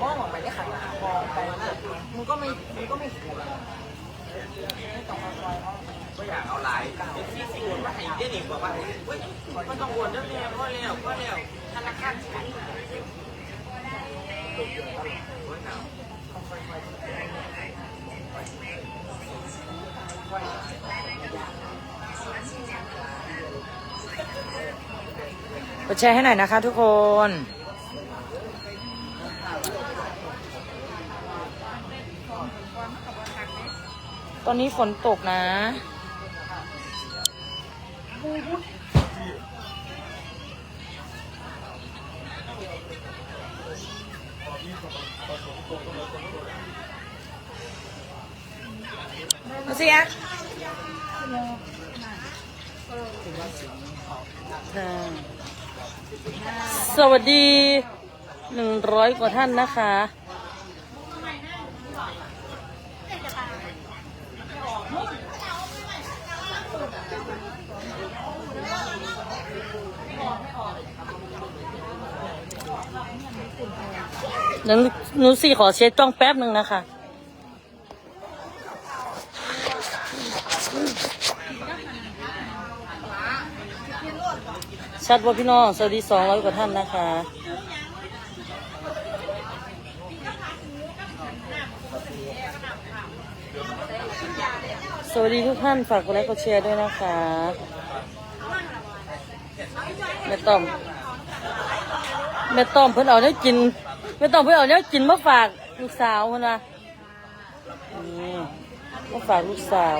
มองออกไปได้ขนาดมองไปมันก็ไม่มันก็ไม่เห็นอะไรไม่ต้องมาคอยมองก็อยากเอาหลายที่สิโอนมาให้เดี๋ยวนี้บอกว่าเฮ้ยก็ต้องโอนแล้วแม่พ่อแล้วพ่อแล้วธนาคารใช้กดแชร์ให้หน่อยนะคะทุกคน ตอนนี้ฝนตกนะ มาสิอะสวัสดีหนึ่งร้อยกว่าท่านนะคะ เดี๋ยวหนูสี่ขอเช็ดจ้องแป๊บหนึ่งนะคะ ชัดว่าพี่น้องสวัสดีสองร้อยกว่าท่านนะคะสวัสดีทุกท่าน ฝากกดไลค์กดแชร์ด้วยนะคะแม่ต้อมแม่ต้อมเพิ่นเอาเนี้กิน แม่ต้อมเพิ่เอาเนี้ยกินมาฝากลูกสาวเพิ่นนะนี่มาฝากลูกสาว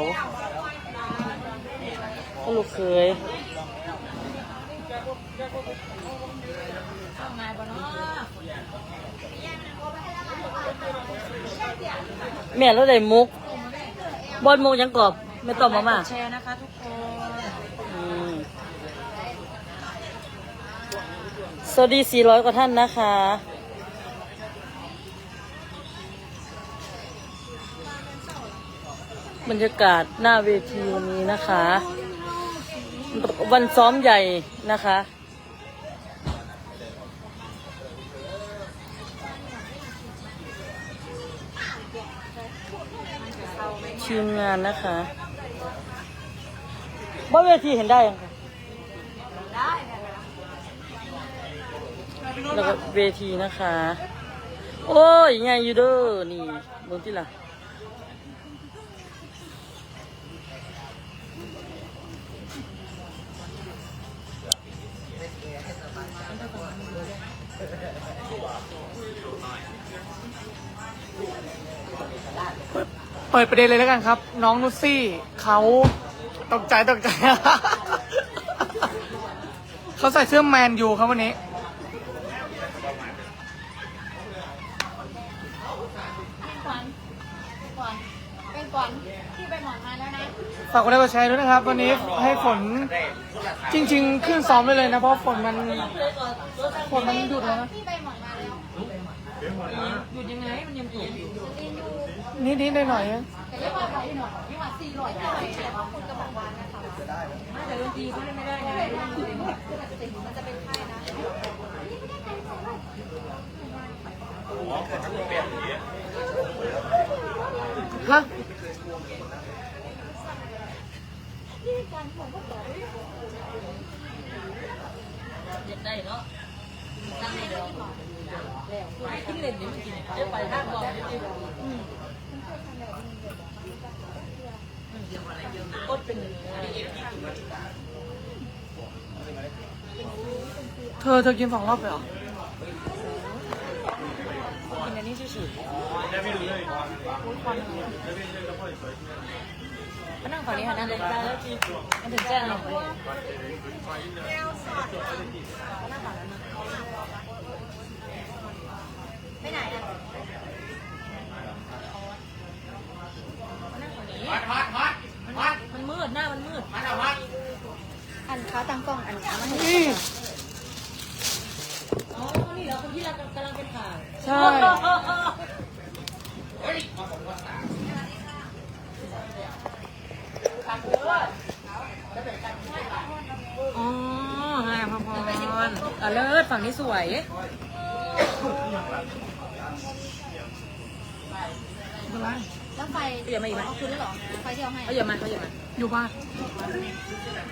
ก็ลูกเคยแม่แล้วได้มุก บอลมุกยังกรอบ ไม่ต้องมามาแชร์นะคะทุกคนสวัสดี 400 กว่าท่านนะคะ บรรยากาศหน้าเวทีวันนี้นะคะ วันซ้อมใหญ่นะคะทีมงานนะคะว่เวทีเห็นได้ยังคะแล้วก็เวทีนะคะ โอ้ยไงอยู่เด้อนี่บนที่ล่ะ เปิดประเด็นเลยแล้วกันครับ น้องนุชซี่เขาตกใจตกใจ เขาใส่เสื้อแมนยูครับวันนี้ เป็นก่อนที่ไปหมอนมาแล้วนะ ฝากกดไลค์กดแชร์ด้วยนะครับ วันนี้ให้ฝนจริง ๆ ขึ้นซ้อมได้เลยนะ เพราะฝนมันฝนมันหยุดแล้วนะ ที่ไปหมอนมาแล้ว หยุดยังไงมันยังตกอยู่นิดๆหน่อยๆนะแต่เรียกว่าไปหน่อยที่ว่าสี่ร้อยที่ไหนแต่ว่าคุณกระบอกวานนะคะแต่ดนตรีเขาเล่นไม่ได้ไงมันจะเป็นไข้นะฮะเด็ดได้เนาะตั้งเดียว กินเล่นนี่ไม่กินเดี๋ยวไปห้างบอกจริงๆอดเป็นเธอเธอกินสองรอบเลยเหรอกินอันนี้เฉยๆมานั่งฝั่งนี้ค่ะนั่งเลยได้แล้วจีมันถึงแจ้งเราเลยไปไหนอะ มันมืดหน้ามันมืด อันเขาตั้งกล้องอันนี้มัน นี่ อ๋อ นี่เหรอคนที่เรากำลังเป็นข่าว ใช่ อ๋อไงพอพรอะเลิศฝั่งนี้ส วย เป็นไรแล้วไฟเดี๋ยวมาอีกไหม เอาคืนแล้วเหรอ ไฟที่เอาให้เขาอย่ามาเขาอย่ามาอยู่บ้าน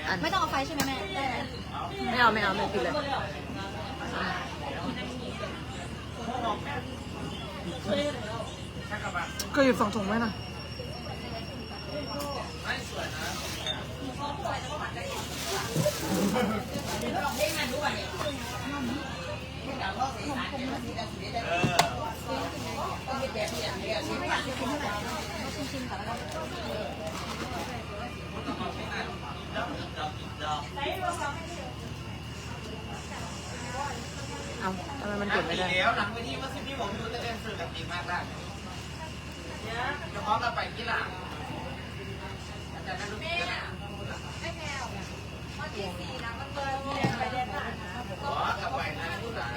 อันไม่ต้องเอาไฟใช่ไหมแม่ได้ไหมไม่เอาไม่เอาไม่กินเลยก็หยิบสองถุงไว้นะ เอาทำ ไมมันเก็บไม่ได้แล้วหลังไปที่ว่าสิบพี่ผมดูจะเล่นสื่อกับจริงมากได้จะพร้อมกับไปที่หลังอาจารย์นั่นรู้สึกนะขอกลับไปนะลูกหลาน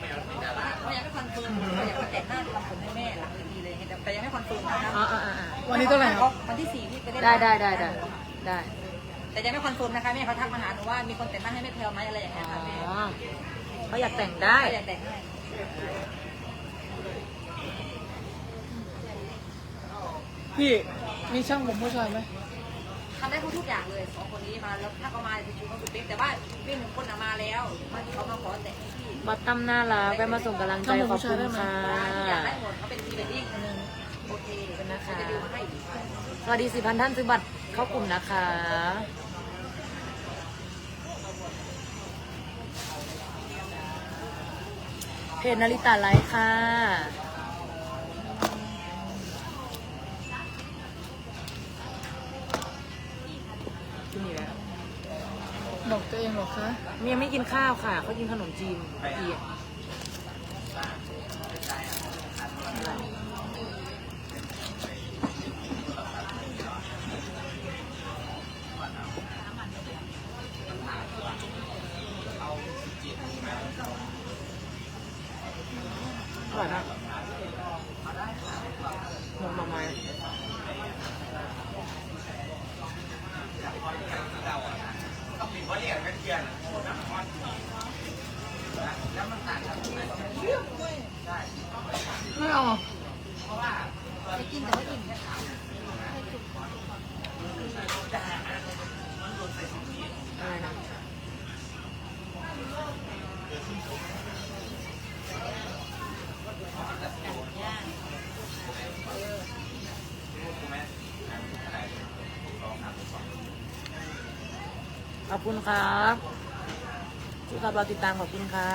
แมวที่ดารายังไม่คอนเฟิร์มอยากมาแต่งหน้าทำผมให้แม่หลังจากนี้เลยแต่ยังไม่คอนเฟิร์มนะครับอ๋ออ๋ออ๋อวันนี้เท่าไหร่ครับวันที่สี่ที่ไปได้ได้ได้ได้ได้แต่ยังไม่คอนเฟิร์มนะคะแม่เขาทักมาหาหนูว่ามีคนแต่งหน้าให้แม่แพลวไหมอะไรอย่างอ๋เงี้ยค่ะแม่อ เขาอยากแต่งได้ก็อยากแต่งให้พี่มีช่างผมผู้ชายไหมทำได้ทุกอย่างเลยสองคนนี้มาแล้วถ้าเขามาจะชูเขาสุดเป๊กแต่ว่าพี่หนึ่งคนมาแล้วมาที่เขามาขอแต่งให้พี่บัตตั้มน่ารักไปมาส่งกำลังใจขอบคุณค่ะ อยากได้หมดเขาเป็นพรีเวดดิ้งคนนึงโอเคเป็นนะคะ จะดูมาให้สวัสดีสี่พันท่านซื้อบัตรเข้ากลุ่มนะคะ เพจนาริตาไลฟ์ค่ะกินอีกแล้วบอกตัวเองเหรอคะ เมียไม่กินข้าวค่ะ เขากินขนมจีนเกียอร่อยมากหมูหน่อไม้ ไม่เอาอะ ไปกินแต่ว่าอิ่ม อะไรนะ ข อบคุณครับที่ครับเราติดตามขอบคุณค่ะ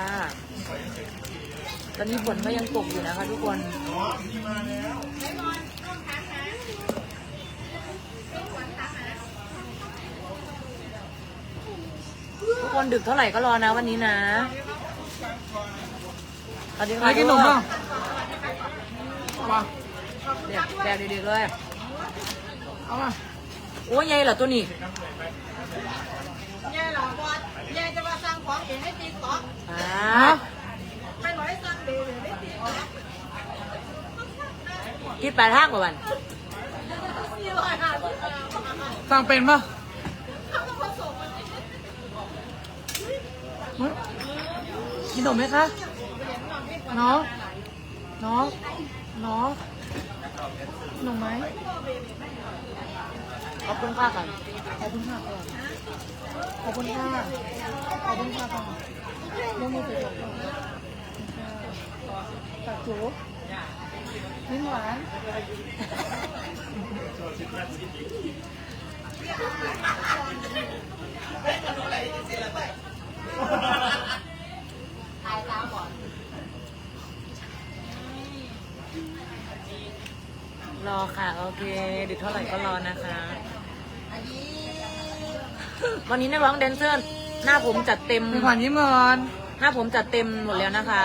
ตอนนี้ฝนก็ยังตกอยู่นะคะทุกคนทุกคนดึกเท่าไหร่ก็รอนะวันนี้นะสวัสดีไปค่ะกินขนมเปล่าเอามาเด็กแกเด็กๆเลย เอามาโอ้ยใหญ่เหรอตัวนี้ ของเองให้ตีก๊อกอ่าฮะไม่ร้อยสร้างเบลเลยได้ตีก๊อกคิดแปลทางกว่าวันสี่ร้อยห้าสิบสั่งเป็นปะเฮ้ยกินขนมไหมคะ น้องน้องน้องขนมไหม ขอบคุณค่ะก่อนขอบคุณค่ะก่อนขอบคุณค่ะขอบคุณค่ะก่อนยกมือไปก่อนตักจูลิ้นหวานถ่ายตามก่อนรอค่ะ โอเคดึกเท่าไหร่ก็รอนะคะ วันนี้นักร้องแดนเซอร์ หน้าผมจัดเต็มมีขวัญยิ้มก่อนหน้าผมจัดเต็มหมดแล้วนะคะ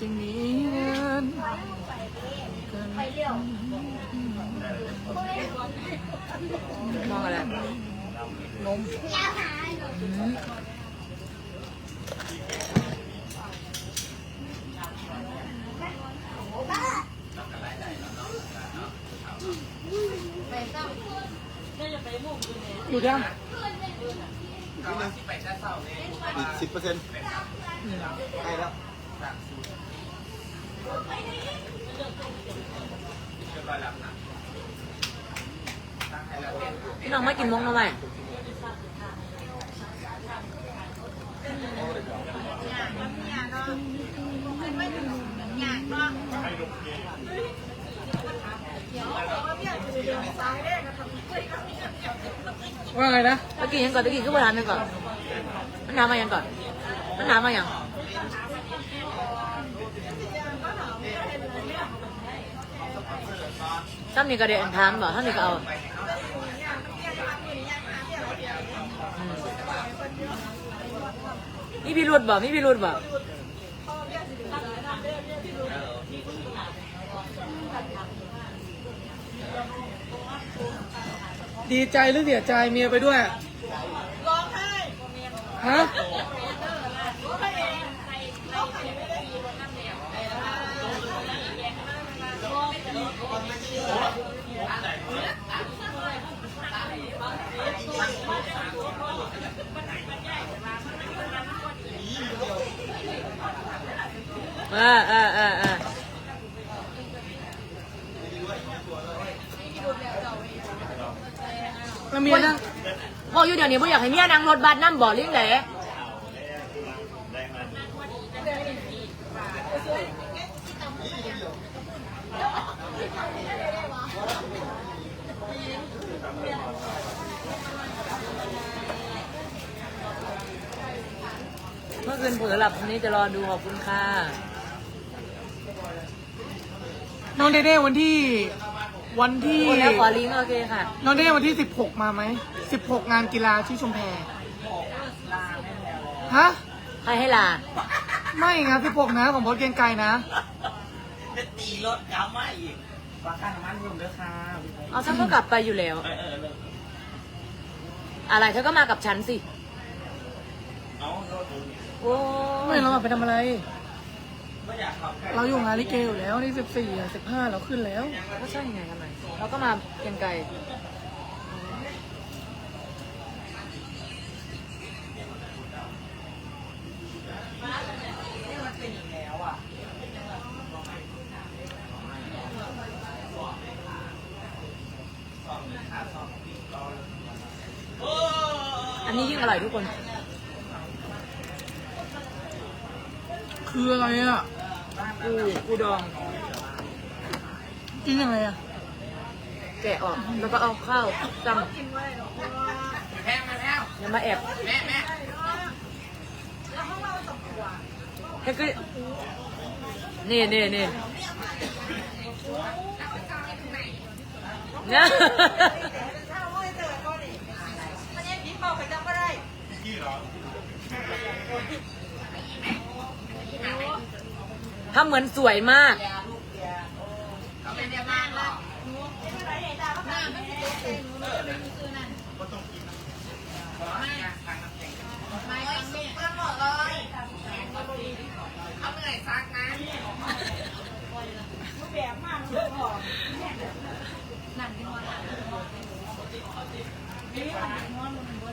สิ่งนี้เงิน ไปเรี ยวมองอะไรนมอยู่ยังอีกสิบเปอร์เซ็นต์ใกล้แล้ว พี่น้องไม่กินมงทำไมว่าไงนะตะกี้ยังก่อนตะกี้ขึ้นมาทานยังก่อนมันถามมายังก่อนมันถามมายัง ซ้ำนี่ก็เดี๋ยวถามบ่ท่านนี่ก็เอาอืมมีพิรุธบ่มีพิรุธบ่ดีใจหรือเสียใจเมียไปด้วยร้องไห้ฮะ อ่าอ่าอ่าอ่าแล้วเมียนั่งบอกอยู่เดี๋ยวนี้บ่อยากให้เมียนั่งรถบัสนั่บ่เลี้ยงแหล่เมื่อคืนเผลอหลับวันนี้จะรอดูขอบคุณค่ะ น้องเดเด้วันที่ วันที่ โอ้แล้วขอลิงก์โอเคค่ะ น้องเดเด้วันที่สิบหกมาไหมสิบหกงานกีฬาที่ชุมแพฮะ ใครให้ลา ไม่งานสิบหกนะของบอสเกรียงไกรนะจะตีรถกลับมาอีกว่าค่าน้ำมันรวมด้วยค่ะเอาฉันก็กลับไปอยู่แล้ว เออเออเอออะไรเธอก็มากับฉันสิ เอารถโอ้ไม่เราอะไปทำอะไร เราอยู่งานลิเกอยู่แล้วนี่สิบสี่สิบห้าเราขึ้นแล้ว ก็ใช่ไงทำไมเราก็มาเกรียงไกลอันนี้ยิ่งอร่อยทุกคน คืออะไรอะ กูกูดอง กินยังไงอะแกะออก แล้วก็เอาข้าวจำแม่มาแล้วอย่ามาแอบแม่แม่แค่ก็นี่นี่นี่เนี่ยทำ เหมือนสวยมาก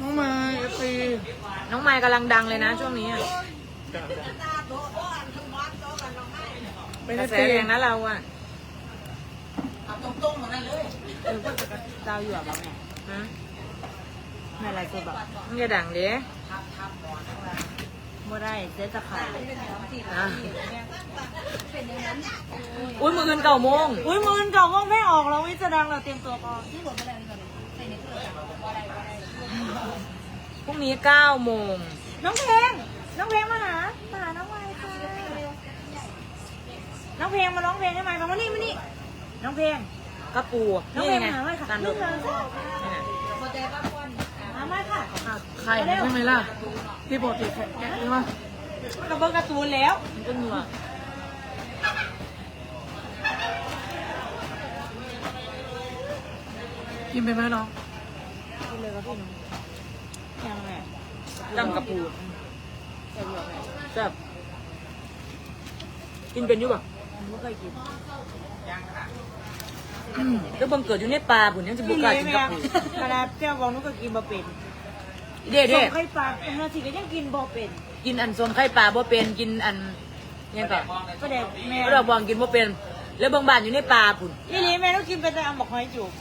น้องไม้เอฟซีน้องไมค์กำลังดังเลยนะช่วงนี้อะ ป็นกเอระฟแสซีแรงนะเราอะตรงๆเหมือนกันเลยเออก็จะดาวอยู่อะบ้างฮะไม่อะไรคือแบบมึงอย่าดังเด้บ่ได้เจ๊จะขายอะอุ้ยมืออื่นเก่าโมงอุ้ยมือนเก่าว่องไม่ออกแล้ววิจะดังเราเตรียมตัวก่อนพรุ่งนี้เก้าโมงน้องเพลงน้องเพลงมาหามาหาน้องไม้ค่ะ น้องเพลงมาร้องเพลงให้ไม้ฟังมานี่มานี่น้องเพลงกระปูน้องนี่เพลงไงมาหาไม้ค่ะตันลูดุกเลยมาไม้ค่ะไข่ใช่ไหมล่ะที่ปกติแกะแกะใช่ไหมกระเบื้องการ์ตูนแล้วมันก็นัวนกินไปไหมน้องจำกระปูแซ่บกินเป็นอยู่ป่ะ ไม่เคยกินแล้วบังเกิดอยู่ในป่าบุญยังจะบุกกล้ากินกระปูขนาดเจ้าบอกนุก็กินบ่เป็นเด้เด้ส่งไข่ปลาเมื่อสิก็ยังกินบ่เป็นกินอันส้มไข่ปลาบ่เป็นกินอันยังก่อนก็เด็กแม่เราบองกินบ่เป็น แล้วบางบ้านอยู่ในป่าพุ่นยี่นี้แม่ต้องกินไปแต่เอาหมกหอยจุก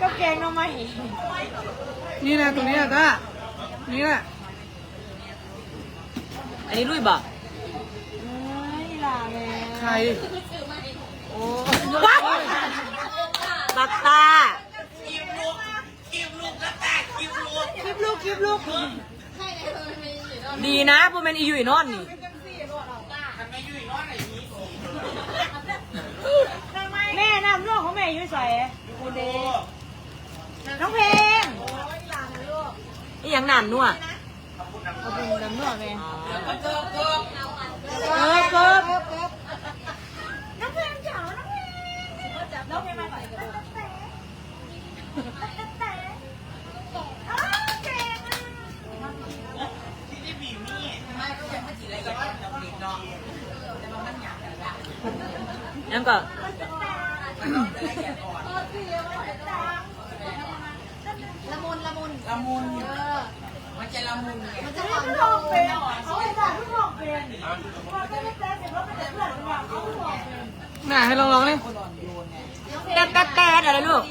ก็แกงหน่อไม้นี่แหละตรงนี้แหละต้านี่แหละอันนี้ลุยบ่เอ้ยล่ะแม่ ใครว้าวบักตาคิวลูกคิวลูกแล้วแต่คิวลูกคลิปลูกคลิปลูก ดีนะพวกมันอีอยู่อีนอนนี่ ทำไมอยู่อีกน้อยไหนนี้แม่น้ำลูกของแม่อยู่ใส่คุณเดน้องเพลงนี่ยังนานนัวเอาเป็นน้ำลูกแม่ เกิบเกิบเกิบ เกิบน้องเพลงจ๋าน้องเพลงน้องเพลงมาก่อนอ้าวเก่งอะที่ได้บีมี่ไม่ก็ยังไม่จีอะไรกันว่าเด็กน้องยังก็ละมุนละมุนละมุนมัน จะละมุนมันจะเขาหอมไม่ลองเป็นเขาไม่ได้ทุกลองเป็นว่าก็ไม่แต่เสร็จแล้วมันจะเพื่อนกันว่าเขาไม่ลองเป็นน่าให้ลองร้องเลยแต่แต่แต่อะไรลูก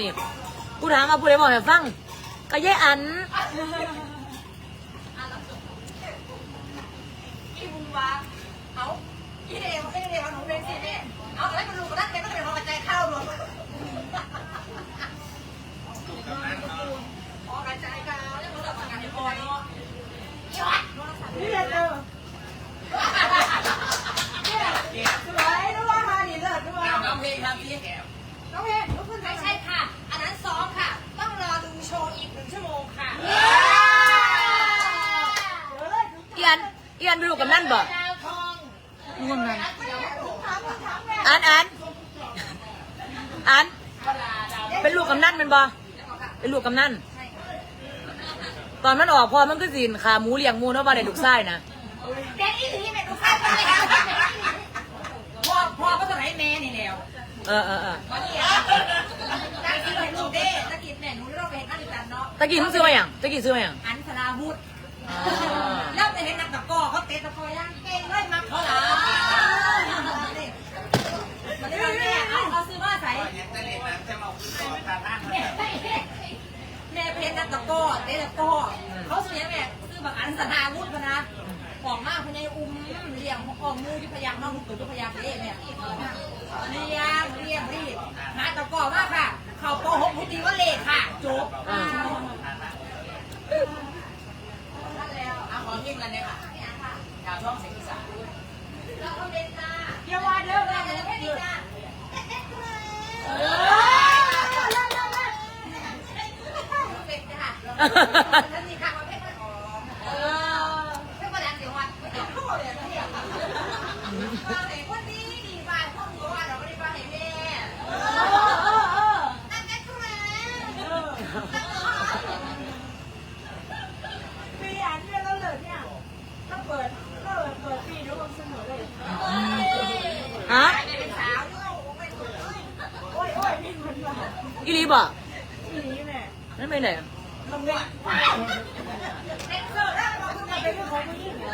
นี่ กูถามมาผู้ใดบอกให้ฟังก็ยายอัน อีบุญวาเอาอีเดียวไม่เดียวหนูเป็นสิแม่เอาแล้วมันลูกนั่นเป็นต้องเป็นของกระจายข้าวรวมพอกระจายข้าวแล้วมันก็ทำงานให้พอเนาะ นี่แหละเจอสวยนะว่ามาดีเลิศด้วย น้องเพลงทำที่แหบ น้องเพชรลุกขึ้น ไม่ใช่ค่ะ อันนั้นซ้อมค่ะ ต้องรอดูโชว์อีกหนึ่งชั่วโมงค่ะ เอียนเอียนไปดูกับนั่นบ่ ร่วมกัน อันอันอันเป็นลูกกำนันเป็นบ่เป็นลู กกำนันตอนมันออกพอมันก็สินขาหมูเลี้ยงหมูเนาะบ่ได้ลูกไส้นะเด็กอีหลีแม่ดูข้าวเลยพ่อพ่อก็ต้องให้แม่นี่แล้วเออเออเออวันนี้ตะกี้หนูเด้ตะกี้แม่หนูเราไปเห็นนั่นกันเนาะตะกี้มึงซื้อมาอย่างตะกี้ซื้อมาอย่าง ตะก้อเต้ตะก้อเขาเสียแม่ซื้อบบอันสนาวุฒิมานะของมากพญายอุ้มเลี้ยงของมูยุพยามน้องลูกเกิดยุพยามเด้แม่เลี้ยงเลี้ยงรีบมาตะก้อมากค่ะ เขาโกหกพุตีว่าเลขค่ะจบนั่นแล้วอะขอเพียงแล้วเนี่ยค่ะดาวช่องเสียงอีสานเราเอาเด่นจ้าเยววาเด้อเด้อเด้อเด้อเด้า ค่ะแล้วนี่ค่ะเออไม่มาแล้วเดี๋ยววันไม่ต้องพูดเลยเนี่ยว่าไหนคนดีดีบ้านคนหัวเราไม่ได้ว่าไหนแม่เออเออเออนั่นแหละทุเรศปีอันเนี่ยเราเลยเนี่ยถ้าเปิดก็เปิดปีดูความเสมอเลยฮะเป็นสาวด้วยไม่ถูกโอ้ยโอ้ยนี่มันว่าอีลีบอกนี่แม่นั่นไปไหน ล้วมาคุณมันเป็นของผู้หญิงเนี่ย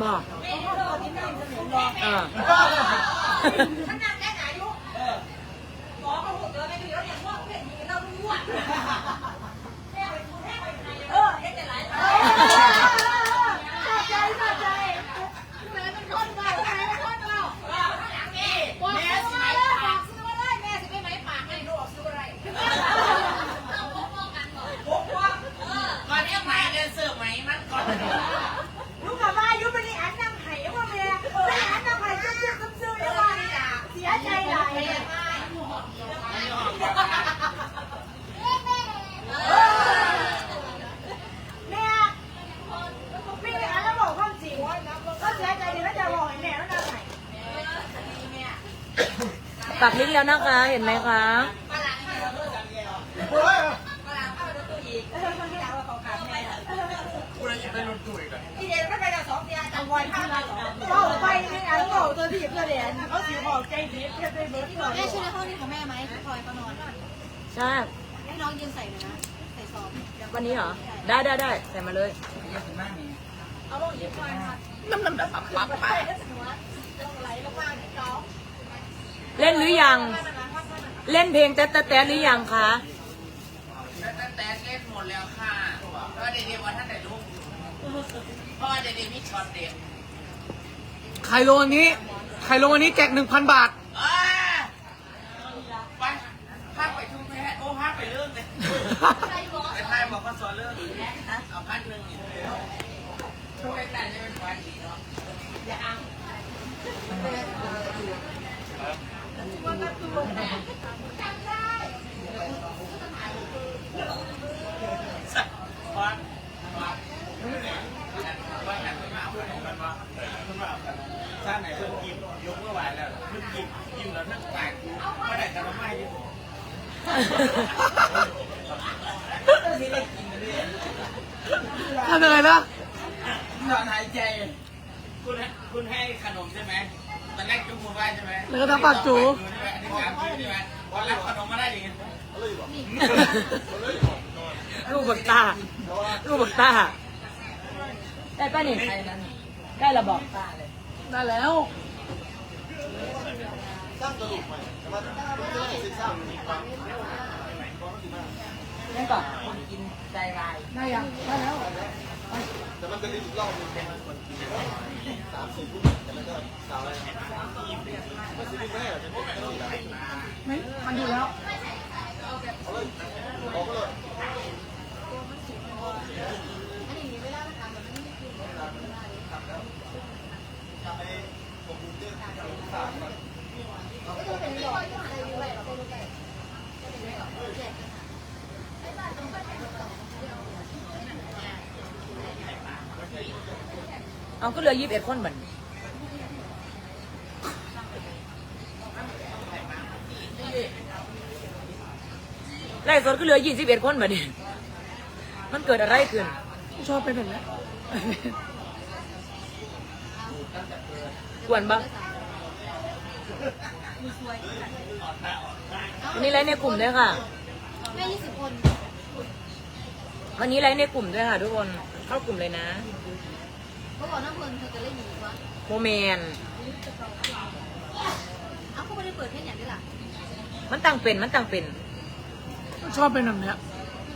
มาบอกเพราะว่าตออรออ่าท่านนั่งแค่ไหนลูกหมอเขาบอกเลยไม่ดีแล้วเนี่ยว่าเห็นมีเรารู้อะแม่ไปดูแม่ไปไหนเออเด็กจะไหลไป สะใจสะใจแม่เป็นคนเก่าแม่เป็นคนเก่า ว่าข้างหลังนี่ บอก แม่ ซื้อ สิ มา ไหม เลยบ ปา อก กซื้อมาเลยแม่สิไปไหมปาก ไม่รู้ออกซื้ออะไร พกว่าก่อนเนี่ยไหมเดินเสิร์ฟไหมมันก่อน ลูกกับว่ายุบไปนี่อันนั่งไห้ว่าแม่ไปอันนั่งไห้จุ๊บจุ๊บซุ่มซุ่มยังว่าเสียใจหลายแม่พี่ไปอันแล้วบอกความจริงก็เสียใจดีแล้วจะบอกให้แม่แล้วนั่งไห้ ปักลิงแล้วนะคะ เห็นไหมคะกูเลยอยากได้รถตู้อีกเลยที่เด็กไม่ไปกับสองเดียจังวัดท่ามาสองเป่าไปไม่อันเป่าตัวที่เพื่อเรียนเขาสีบอกใจดีเพื่อได้เบิร์ดก่อนแม่ช่วยในห้องนี้ของแม่ไหมพลอยเขานอนใช่ให้น้องยืนใส่หน่อยนะใส่ซองวันนี้เหรอ ได้ได้ได้ใส่มาเลยเล่น หรือยัง เล่นเพลงแต่แต่แต่หรือยังคะแต่แต่เล่นหมดแล้วค่ะเพราะว่าเด็กๆว่าท่านไหนลูกเพราะว่าเด็กๆมีช็อตเด็ดใครลงวันนี้ใครลงวันนี้แจกหนึ่งพันบาทอ่าไปพักไปทุ่งแม่โอ้พักไปเรื่องเลยไปทายบอกว่าสอนเรื่องเอาพันหนึ่งนี่ช่วยแต่จะเป็นวันดีเนาะ ชาติไหนเพิ่งกินยกเมื่อวานแล้วเพิ่งกินกินแล้วนั่งแตกกูไม่ได้จะมาไม่อยู่ทำยังไงนะนอนหายใจคุณให้คุณให้ขนมใช่ไหมตอนแรกจุ๊บมือไหว้ใช่ไหมแล้วก็ทำปากจู ใช่ไหมอันนี้สามจุ๊บใช่ไหมพอรับขนมมาได้ยังไงลูกบักตา ลูกบักตา ได้ป่ะนี่ได้ระบอกได้แล้วเล่นก่อนกินใจลายได้ยังได้แล้ว แต่มันจะรีบอีกรอบนึงมันกินสามสี่ทุ่มแต่มันก็สาวอะไรมันสิบแม่จะไม่ต้องอยู่แล้วไม่มันอยู่แล้วออกก็เลยเอาก็ เหลือยี่สิบเอ็ดคนบัดนไล่สดก็เหลือยี่สิบเอ็ดคนบัดนี้มันเกิดอะไรขึ้น ชอบเป็นแบบนี้กวนปะวันนี้ไลฟ์ในกลุ่มด้วยค่ะแม่ยี่สิบคน วันนี้ไลฟ์ในกลุ่มด้วยค่ะทุกคน เข้ากลุ่มเลยนะ เขาบอกน้ำเพลินเธอจะเล่นอยู่างนี้วะโมเมนเอาเขาไม่ได้เปิดแค่อย่างนี้ล่ะมันตั้งเป็นมันตั้งเป็น ชอบเป็นแบบเนี้ย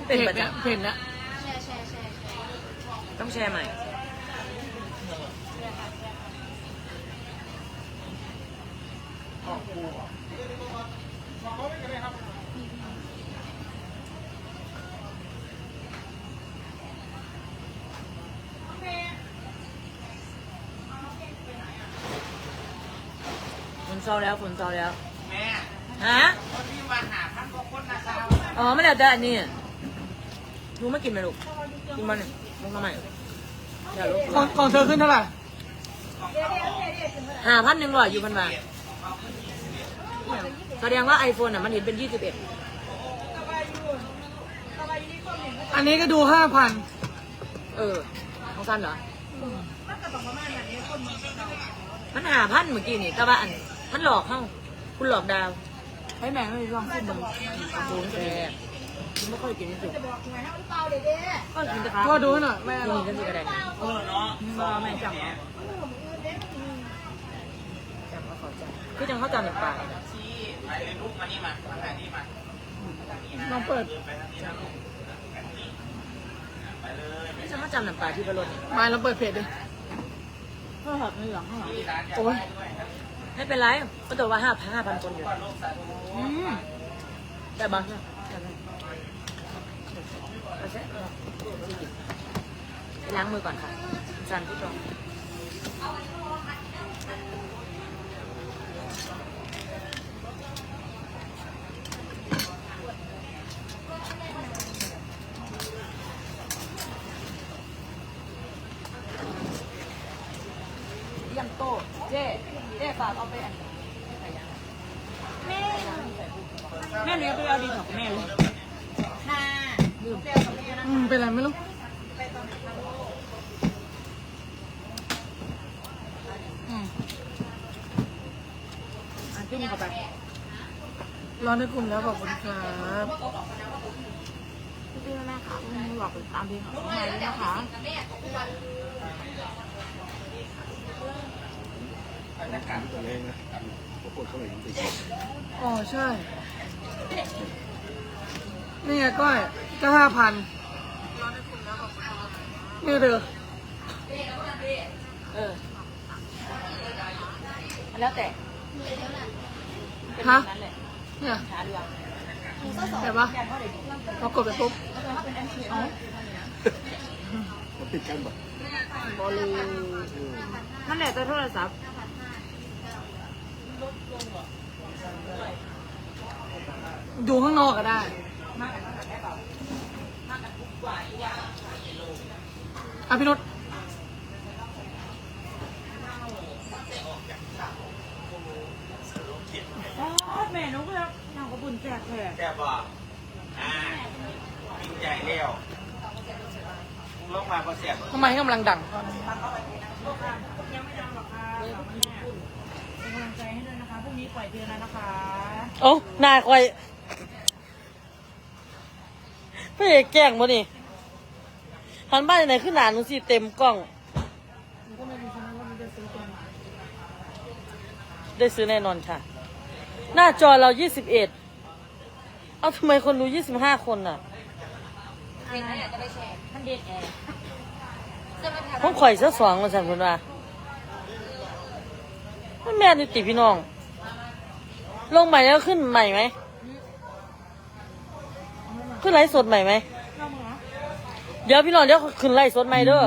เป็นแบบเนี้ยแชร์แชร์ต้องแชร์ใหม่ ออกกูอ่ เศร้าแล้วฝนเศร้าแล้ว แม่ฮะ คนที่มาหาพันกว่าคนนะครับอ๋อไม่ได้แต่อันนี้ลูกไม่กินไหมลูกกินมันยลูกทำไมเดี๋ยวลูกของของเธอขึ้นเท่าไหร่หาพันหนึ่งร้อยอยู่พันบาทแสดงว่าไอโฟนอะมันเห็นเป็นยี่สิบเอ็ดอันนี้ก็ดูห้าพันเออของสั้นเหรอ มันหาพันเมื่อกี้นี่แต่ว่าอัน มันหลอกเข้าคุณหลอกดาวให้แม่ไม่ลองขึ้นมึงโดนแต่ไม่ค่อยกินที่สุดก็กินแต่ครับพ่อดูให้หน่อยแม่กินกันสิกระไดเออเนาะพ่อแม่จำเอาจำเอาเข้าใจคือจังเขาจำหนึ่งปากชี้ไปเลยลูกมานี่มามาหานี่มาลองเปิดคือจังเขาจำหนึ่งปากที่กระโดดนี่มาเราเปิดเพจดิพ่อหักไม่หลังห้องที่ร้านโอ้ย ไม่เป็นไรก็ตัวว่าห้าพันห้าพันคนอยู่อืมแต่บางล้างมือก่อนค่ะสันพี่ตรงเยี่ยมโตเจ๊ เจ๊ฝากเอาไปอันแม่แม่เลี้ยงไปเอาดีของแม่เลยอืมเป็นไรไม่รู้อืมอะจุ่มเข้าไปรอในกลุ่มแล้วขอบคุณครับพี่แม่ค่ะหลอกตามเพลงของแม่เลยนะคะตัวเองนะปรากฏเขาเลยยังติดอ๋อใช่ นี่ไงก้อยก็ห้าพันนี่เธอเออแล้วแต่ฮะนั่นแหละเนี่ยหาเรื่องแต่ปะพอกดไปปุ๊บมันติดกันแบบบอลูนั่นแหละแต่โทรศัพท์ ดูข้างนอกก็ได้ อะพี่นุชแม่หนูก็แล้วนางก็บุญแจกแขกแกบอกอ่ากินใหญ่เร็วลงมาพอเสียบทำไมกำลังดังเป็นกำลั งใจให้ด้วยนะคะพรุ่งนี้ปล่อยเพลงแล้วนะคะโอ้หน้าคอยพี่เอกแกล้งบ่นี่หันบ้านไหนขึ้นหนาหนูสิเต็มกล้องได้ซื้อแน่นอนค่ะ หน้าจอเรา 21 เอาทำไมคนดู 25 คนน่ะเพลงนั้นอยากจะไปแชร์มันเด็ดแอร์จะไปผมข่อยซะสองมาสั่นคุณว่า มันแม่ดูติพี่น้อง ลงใหม่แล้วขึ้นใหม่ไหม ขึ้นไลฟ์สดใหม่ไหม เดี๋ยวพี่น้องเดี๋ยวขึ้นไลฟ์สดใหม่เด้อ